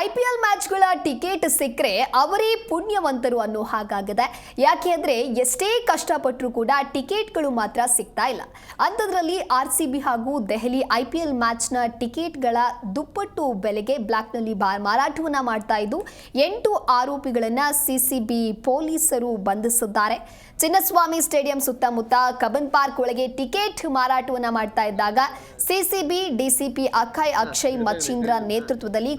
I P L ಮ್ಯಾಚ್ಗಳ ticket ಸಿಕ್ಕರೆ ಅವರೇ ಪುಣ್ಯವಂತರು ಅನ್ನೋ ಹಾಗಾಗಿದೆ. ಯಾಕೆ ಅಂದರೆ ಎಷ್ಟೇ ಕಷ್ಟಪಟ್ಟರೂ ಕೂಡ ಟಿಕೆಟ್ಗಳು ಮಾತ್ರ ಸಿಗ್ತಾ ಇಲ್ಲ. ಅಂಥದ್ರಲ್ಲಿ ಆರ್ ಸಿ ಬಿ ಹಾಗೂ ದೆಹಲಿ ಐ ಪಿ ಎಲ್ ಮ್ಯಾಚ್ನ ಟಿಕೆಟ್ಗಳ ದುಪ್ಪಟ್ಟು ಬೆಲೆಗೆ ಬ್ಲ್ಯಾಕ್ನಲ್ಲಿ ಮಾರಾಟವನ್ನು ಮಾಡ್ತಾ ಇದ್ದು, ಎಂಟು ಆರೋಪಿಗಳನ್ನು ಸಿ ಸಿ ಬಿ ಪೊಲೀಸರು ಬಂಧಿಸಿದ್ದಾರೆ. ಚಿನ್ನಸ್ವಾಮಿ ಸ್ಟೇಡಿಯಂ ಸುತ್ತಮುತ್ತ ಕಬನ್ ಪಾರ್ಕ್ ಒಳಗೆ ಟಿಕೆಟ್ ಮಾರಾಟವನ್ನು ಮಾಡ್ತಾ ಇದ್ದಾಗ ಸಿಸಿಬಿ ಡಿಸಿಪಿ ಅಖಯ್ ಅಕ್ಷಯ್ ಮಚ್ಚೀಂದ್ರ ನೇತೃತ್ವದಲ್ಲಿ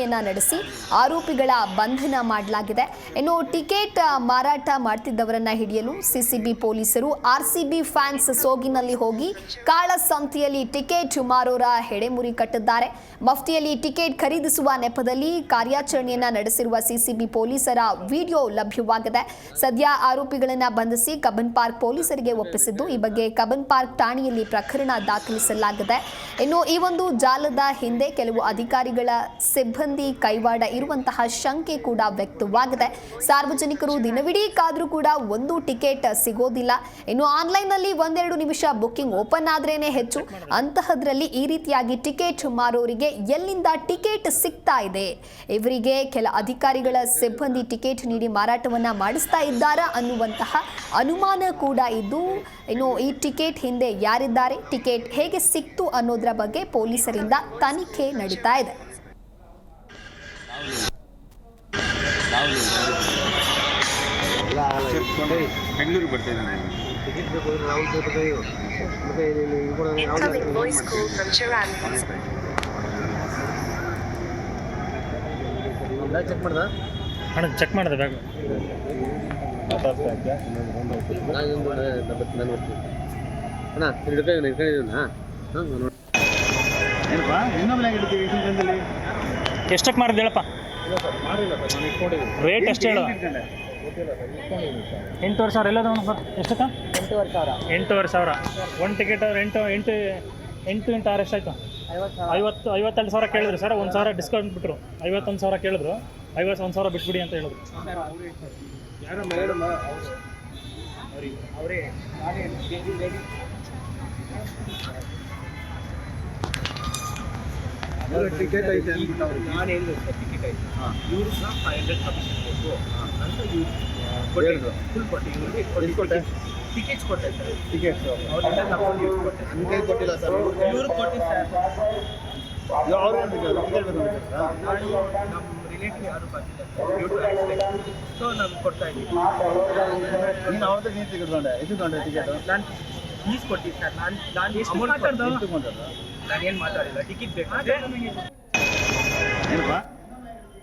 ಕಾರ್ಯಾಚರಣೆಯನ್ನ ನಡೆಸಿ ಆರೋಪಿಗಳ ಬಂಧನ ಮಾಡಲಾಗಿದೆ. ಇನ್ನು ಟಿಕೆಟ್ ಮಾರಾಟ ಮಾಡ್ತಿದ್ದವರನ್ನ ಹಿಡಿಯಲು ಸಿಸಿಬಿ ಪೊಲೀಸರು, ಆರ್ಸಿಬಿ ಫ್ಯಾನ್ಸ್ ಸೋಗಿನಲ್ಲಿ ಹೋಗಿ ಕಾಳಸಂತೆಯಲ್ಲಿ ಟಿಕೆಟ್ ಮಾರೋರ ಹೆಡೆಮುರಿ ಕಟ್ಟಿದ್ದಾರೆ. ಮಫ್ತಿಯಲ್ಲಿ ಟಿಕೆಟ್ ಖರೀದಿಸುವ ನೆಪದಲ್ಲಿ ಕಾರ್ಯಾಚರಣೆಯನ್ನ ನಡೆಸಿರುವ ಸಿಸಿಬಿ ಪೊಲೀಸರ ವಿಡಿಯೋ ಲಭ್ಯವಾಗಿದೆ. ಸದ್ಯ ಆರೋಪಿಗಳನ್ನ ಬಂಧಿಸಿ ಕಬನ್ ಪಾರ್ಕ್ ಪೊಲೀಸರಿಗೆ ಒಪ್ಪಿಸಿದ್ದು, ಈ ಬಗ್ಗೆ ಕಬನ್ ಪಾರ್ಕ್ ಠಾಣೆಯಲ್ಲಿ ಪ್ರಕರಣ ದಾಖಲಿಸಲಾಗಿದೆ. ಇನ್ನು ಈ ಒಂದು ಜಾಲದ ಹಿಂದೆ ಕೆಲವು ಅಧಿಕಾರಿಗಳ ಸಿಬ್ಬಂದಿ ಕೈವಾಡ ಇರುವಂತಹ ಶಂಕೆ ಕೂಡ ವ್ಯಕ್ತವಾಗಿದೆ. ಸಾರ್ವಜನಿಕರು ದಿನವಿಡೀ ಕಾದರೂ ಕೂಡ ಒಂದು ಟಿಕೆಟ್ ಸಿಗೋದಿಲ್ಲ. ಇನ್ನು ಆನ್ಲೈನ್ನಲ್ಲಿ ಒಂದೆರಡು ನಿಮಿಷ ಬುಕ್ಕಿಂಗ್ ಓಪನ್ ಆದ್ರೇನೆ ಹೆಚ್ಚು. ಅಂತಹದ್ರಲ್ಲಿ ಈ ರೀತಿಯಾಗಿ ಟಿಕೆಟ್ ಮಾರೋರಿಗೆ ಎಲ್ಲಿಂದ ಟಿಕೆಟ್ ಸಿಗ್ತಾ ಇದೆ? ಇವರಿಗೆ ಕೆಲ ಅಧಿಕಾರಿಗಳ ಸಿಬ್ಬಂದಿ ಟಿಕೆಟ್ ನೀಡಿ ಮಾರಾಟವನ್ನ ಮಾಡಿಸ್ತಾ ಇದ್ದಾರ ಅನ್ನುವಂತಹ ಅನುಮಾನ ಕೂಡ ಇದ್ದು, ಇನ್ನು ಈ ಟಿಕೆಟ್ ಹಿಂದೆ ಯಾರಿದ್ದಾರೆ? ಟಿಕೆಟ್ ಹೇಗೆ ಸಿಕ್ತು ಅನ್ನೋದರ ಬಗ್ಗೆ ಪೊಲೀಸರಿಂದ ತನಿಖೆ ನಡೀತಾ ಇದೆ. ಬೆಂಗಳೂರಿಗೆ ಬರ್ತಿದ್ದೆ ನಾನು Incoming voice call from Charan. Check ಮಾಡ್ದ? ಅಣ್ಣ ಚೆಕ್ ಮಾಡಿದೆ ಬ್ಯಾಗ್ ಅಣ್ಣ ಹಿಡ್ಕೊಂಡು ಹಿಡ್ಕೊಂಡಿದ್ದೀನ ಏನಪ್ಪ ಇನ್ನೊಮ್ಮೆ ಎಷ್ಟಕ್ಕೆ ಮಾರಿದ ಹೇಳಪ್ಪ? ರೇಟ್ ಎಷ್ಟು ಹೇಳು? ಎಂಟೂವರೆ ಸಾವಿರ. ಎಲ್ಲದ ಸರ್ ಎಷ್ಟಕ್ಕ? ಎಂಟೂವರೆ ಸಾವಿರ. ಎಂಟೂವರೆ ಸಾವಿರ. ಒಂದು ಟಿಕೆಟ್ ಎಂಟು ಎಂಟು ಎಂಟು ಇಂಟು ಆರು ಎಷ್ಟಾಯ್ತು? ಐವತ್ತು ಐವತ್ತೆರಡು ಸಾವಿರ ಕೇಳಿದ್ರು ಸರ್. ಒಂದು ಸಾವಿರ ಡಿಸ್ಕೌಂಟ್ ಬಿಟ್ಟರು ಐವತ್ತೊಂದು ಸಾವಿರ ಕೇಳಿದ್ರು. ಐವತ್ತು ಒಂದು ಸಾವಿರ ಬಿಟ್ಬಿಡಿ ಅಂತ ಹೇಳಿದ್ರು. ಯಾರೋ ಮೇಡಮ್ ಅವರೇ. ಟಿಕೆಟ್ ಐತೆ ಅಂದ್ಬಿಟ್ಟು ಅವ್ರಿಗೆ ನಾನು ಹೇಳಿದ್ರು ಸರ್ ಟಿಕೆಟ್ ಐತೆ. ಇವರು ಸಹ ಫೈವ್ ಹಂಡ್ರೆಡ್ ಕಮಿಷನ್ ಬೇಕು ಅಂತ ಇವ್ರು ಹೇಳಿದ್ರು. ಫುಲ್ ಕೊಟ್ಟು? ಟಿಕೆಟ್ಸ್ ಕೊಟ್ಟೆ ಸರ್ ಟಿಕೆಟ್ಸ್ ಅವರಿಂದ ತಗೊಂಡು ಇವ್ರು ಕೊಟ್ಟೆ. ನಿಮ್ಮ ಕೈ ಕೊಟ್ಟಿಲ್ಲ ಸರ್ ಇವರು ಕೊಟ್ಟೆ ಸರ್ ಅವ್ರು ಟಿಕೆಟ್ ಬೇಕು ನಾನು ನಮ್ಮ ರಿಲೇಟಿವ್ ಯಾರು ಬಂದಿಲ್ಲ ಸೊ ನಾನು ಕೊಡ್ತಾ ಇದ್ದೀನಿ. ನೀನು ನೀನು ಎಷ್ಟು ತಗೊಂಡೆ ಟಿಕೆಟ್ ನಾನು ಫೀಸ್ ಕೊಟ್ಟಿದ್ದೆ ಸರ್ ನಾನು ನಾನು ಎಷ್ಟು ಏನು ಮಾತಾಡಿಲ್ಲ. ಟಿಕೆಟ್ ಬೇಕು? ಏನಪ್ಪ?